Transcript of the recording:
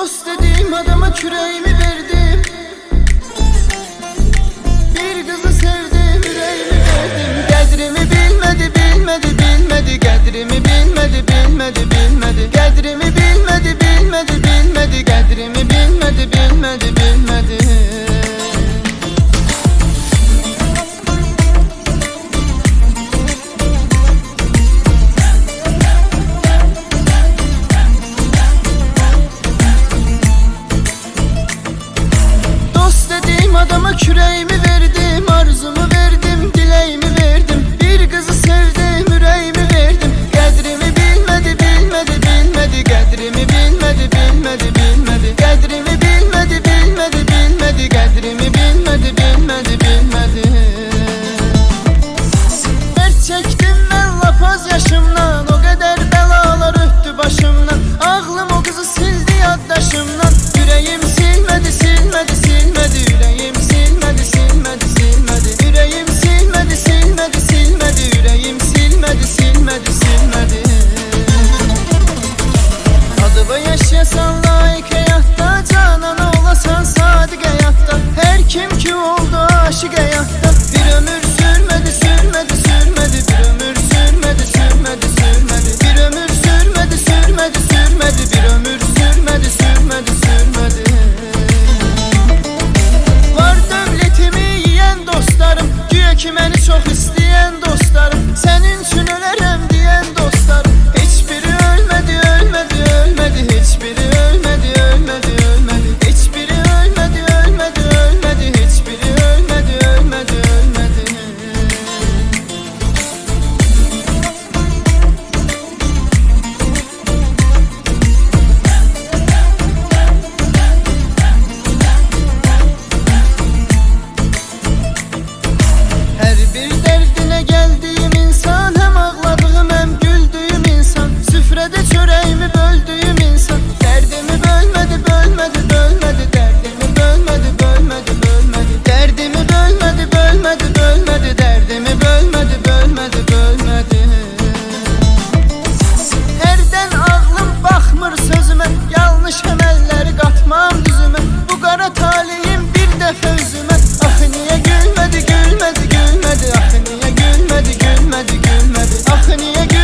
Dost dediğim adama küreğimi verdim. Bir kızı sevdim yüreğimi verdim. Kadrimi bilmedi bilmedi bilmedi. Kadrimi bilmedi Küreğim yaşayasan layık həyatda Canan olasan sadiq həyatda Hər kim ki oldu aşıq həyatda Ah niye gö-